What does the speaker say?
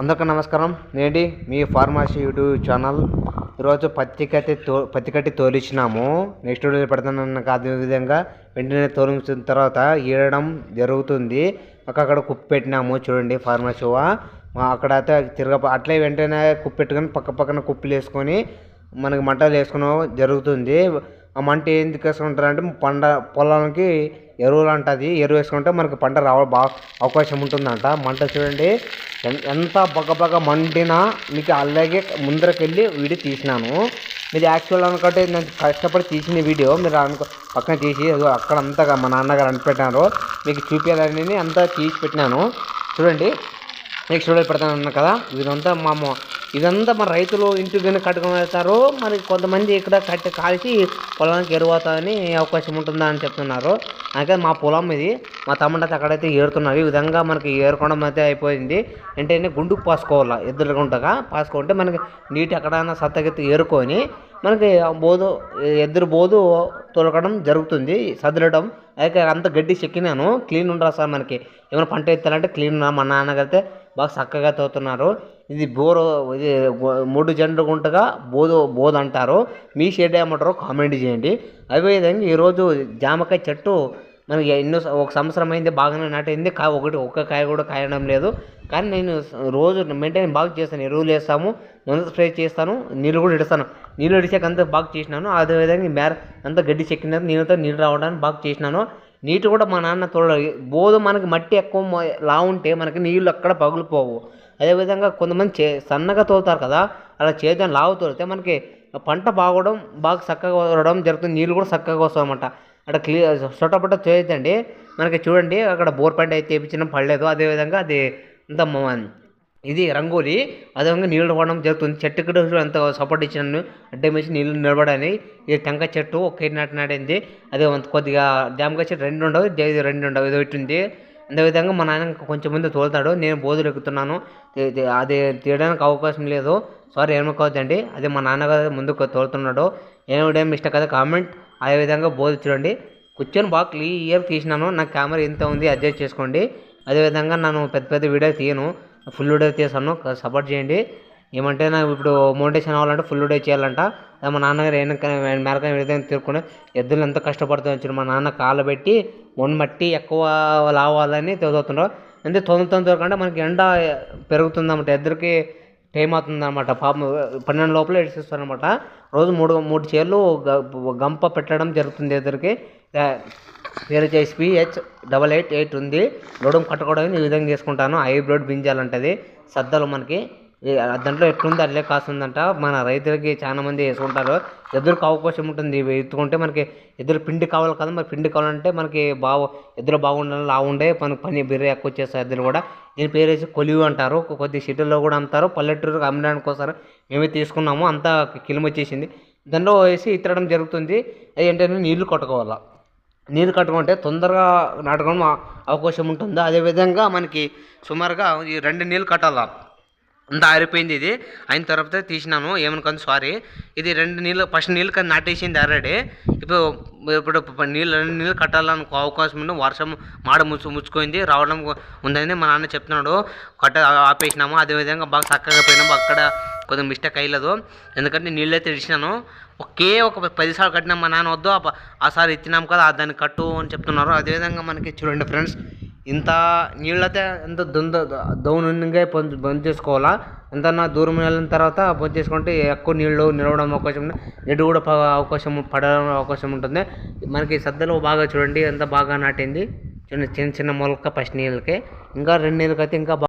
అందరికీ నమస్కారం. నేటి మీ ఫార్మసీ యూట్యూబ్ ఛానల్. ఈరోజు పత్తి కట్టి తో పత్తికట్టి తోలిచ్చినాము. నెక్స్ట్ వీడియో పెడతానన్న అదే విధంగా వెంటనే తోలించిన తర్వాత ఈడడం జరుగుతుంది. అక్కడ కుప్పి పెట్టినాము చూడండి ఫార్మసీ అక్కడ అయితే తిరగ అట్లే వెంటనే కుప్పెట్టుకొని పక్క పక్కన కుప్పలు వేసుకొని మనకి మంటలు వేసుకుని జరుగుతుంది. ఆ మంట ఎందుకు వేసుకుంటారంటే పంట పొలానికి ఎరువులు అంటది. ఎరువు వేసుకుంటే మనకి పంట రావ బాగా అవకాశం ఉంటుందంట. మంట చూడండి. ఎంత బగబగ మండినా మీకు అలాగే ముందరకెళ్ళి వీడియో తీసినాను. మీరు యాక్చువల్ అనుకుంటే నేను కష్టపడి తీసిన వీడియో మీరు అనుకో పక్కన తీసి అక్కడ అంతగా మా నాన్నగారు అనిపెట్టినారు. మీకు చూపించాలని అంతా తీసి పెట్టినాను. చూడండి. మీకు వీడియో పెడతాను అన్నా కదా. ఇదంతా మా ఇదంతా మన రైతులు ఇంటికి కానీ కట్టుకుని వెళ్తారు. మరి కొంతమంది ఇక్కడ కట్టి కాల్చి పొలానికి ఎరువుతాని అవకాశం ఉంటుందా అని చెప్తున్నారు. అయితే మా పొలం ఇది. మా తమ్ముడు అయితే అక్కడైతే ఏరుతున్నారు. ఈ విధంగా మనకి ఏరుకోవడం అయితే అయిపోయింది. అంటే గుండుకు పాసుకోవాలి? ఎదురు గుంటగా? పాసుకుంటే మనకి నీటి ఎక్కడైనా సత్తగెత్తి ఏరుకొని మనకి బోధు ఎదురు బోధు తొలకడం జరుగుతుంది సదరడం. అయితే అంత గడ్డి చెక్కినాను. క్లీన్ ఉండరా సార్ మనకి? ఏమైనా పంట ఎత్తాలంటే క్లీన్ మా నాన్నగారైతే బాగా చక్కగా తోతున్నారు. ఇది బోరు ఇది మూడు జండు గుంటగా బోధు బోధ అంటారు. మీ షేడ్ ఏమంటారో కామెంట్ చేయండి. అదేవిధంగా ఈరోజు జామకాయ చెట్టు మనకి ఎన్నో ఒక సంవత్సరం అయింది బాగానే నాటైంది. కా ఒకటి ఒక్క కాయ కూడా కాయడం లేదు. కానీ నేను రోజు మెయింటైన్ బాగా చేస్తాను. ఎరువులు వేస్తాము మందు స్ప్రే చేస్తాను నీళ్ళు కూడా ఇడతాను నీళ్ళు ఇడిచాక అంతా బాగా చేసినాను. అదేవిధంగా మేర అంతా గడ్డి చెక్కిన నీళ్ళతో నీళ్ళు రావడానికి బాగా చేసినాను. నీటి కూడా మా నాన్న తోడాలి బోధ మనకి మట్టి ఎక్కువ మ- లా ఉంటే మనకి నీళ్ళు అక్కడ పగిలిపోవు. అదేవిధంగా కొంతమంది చే సన్నగా తోలుతారు కదా అలా చేతిని లావు తోలితే మనకి పంట బాగోవడం బాగా చక్కగా వరడం జరుగుతుంది నీళ్ళు కూడా చక్కగా వస్తాయి అనమాట అక్కడ క్లియర్ చొట్టపట్ట చేయొద్దండి మనకి చూడండి అక్కడ బోర్ పంట అయితే వేయించడం పడలేదు. అదేవిధంగా అది అంత ఇది రంగోలి. అదేవిధంగా నీళ్ళు పడడం జరుగుతుంది. చెట్టుకి కూడా అంత సపోర్ట్ ఇచ్చినాను అడ్డం వేసి నీళ్ళు నిలబడని ఇది టెంకాయ చెట్టు ఒక నాటి నాటింది. అదే కొద్దిగా జామకాయ చెట్టు రెండు ఉండవు. ఇది రెండు ఉండవు. ఇది ఒకటి ఉంది. అదేవిధంగా మా నాన్న కొంచెం మంది తోలుతాడు. నేను బోధులు ఎక్కుతున్నాను. అది తీయడానికి అవకాశం లేదు. సారీ ఏమనుకోవద్దండి అదే మా నాన్నగారు ముందుకు తోలుతున్నాడు. ఏమిటేం మిస్టేక్ కదా కామెంట్ అదేవిధంగా బోధ చూడండి. కూర్చొని బాగా క్లియర్ తీసినాను. నా కెమెరా ఎంత ఉంది. అడ్జస్ట్ చేసుకోండి. అదేవిధంగా నేను పెద్ద పెద్ద వీడియో తీయను. ఫుల్ వీడియో తీసాను సపోర్ట్ చేయండి. ఏమంటే నాకు ఇప్పుడు మోటివేషన్ అవ్వాలంటే ఫుల్ డే చేయాలంట. మా నాన్నగారు వెనక మేరక విధంగా తిరుక్కుని ఎద్దులు ఎంత కష్టపడుతూ వచ్చారు మా నాన్న కాళ్ళు పెట్టి మొన్న మట్టి ఎక్కువ లావాలని చదువుతున్నారు అంటే తొందర దొరకంటే మనకి ఎండ పెరుగుతుందన్నమాట. ఎద్దరికి టైం అవుతుంది అనమాట పాపం పన్నెండు లోపల ఇడిసిస్తారు అనమాట రోజు మూడు మూడు చీరలు గ- గంప పెట్టడం జరుగుతుంది ఇద్దరికి పేరు వచ్చేసి పిహెచ్ డబల్ ఎయిట్ ఎయిట్ ఉంది. నడుము కట్టుకోవడానికి ఈ విధంగా చేసుకుంటాను. హైబ్రిడ్ బింజాలంటది. సద్దలు మనకి దాంట్లో ఎట్లుంది అట్లే కాస్తుందంట. మన రైతులకి చాలా మంది వేసుకుంటారు. ఎదురుకు అవకాశం ఉంటుంది. ఎత్తుకుంటే మనకి ఎదురు పిండి కావాలి కదా మరి. పిండి కావాలంటే మనకి బాగు ఎదురు బాగుండాలి లావుండే మనకి పని బిర్ర ఎక్కువ చేస్తారు ఎదురు కూడా. దీని పేరు వేసి కొలివి అంటారు. కొద్ది సిటీలో కూడా అమ్ముతారు. పల్లెటూరుకి అమ్మడానికి వస్తారు మేమే తీసుకున్నాము. అంతా కిలిమొచ్చేసింది. దాంట్లో వేసి ఇత్తడం జరుగుతుంది. అది ఏంటంటే నీళ్ళు కొట్టుకోవాలా. నీరు కట్టుకుంటే తొందరగా నాటడం అవకాశం ఉంటుంది. అదేవిధంగా మనకి సుమారుగా ఈ రెండు నీళ్ళు కట్టాలా. అంతా ఆరిపోయింది ఇది. అయిన తర్వాత తీసినాను. ఏమనుకోండి సారీ. ఇది రెండు నీళ్ళు ఫస్ట్ నీళ్ళు కానీ నాటేసింది ఆల్రెడీ. ఇప్పుడు ఇప్పుడు నీళ్ళు రెండు నీళ్ళు కట్టాలనుకో అవకాశం ఉంది. వర్షం మాడ ముచ్చు ముచ్చుకుంది. రావడం ఉందని మా నాన్న చెప్తున్నాడు. కట్ట ఆపేసినాము. అదేవిధంగా బాగా చక్కగా పోయినాము. అక్కడ కొద్దిగా మిస్టేక్ అయ్యలేదు. ఎందుకంటే నీళ్ళు అయితే ఇచ్చినాను ఒకే ఒక పది సార్లు కట్టినా మా నాన్న వద్దు ఆ సారి ఇచ్చినాం కదా దాన్ని కట్టు అని చెప్తున్నారు. అదేవిధంగా మనకి చూడండి ఫ్రెండ్స్ ఇంత నీళ్ళైతే ఎంత దొంద దౌనంగా బంద్ బంద్ చేసుకోవాలా? ఎంత దూరం వెళ్ళిన తర్వాత బంద్ చేసుకుంటే ఎక్కువ నీళ్ళు నిలవడం అవకాశం ఉంది కూడా అవకాశం పడడం అవకాశం ఉంటుంది. మనకి సద్దలో బాగా చూడండి ఎంత బాగా నాటింది. చిన్న చిన్న చిన్న మొలక ఫస్ట్ నీళ్ళకి ఇంకా రెండు నీళ్ళకైతే ఇంకా బాగా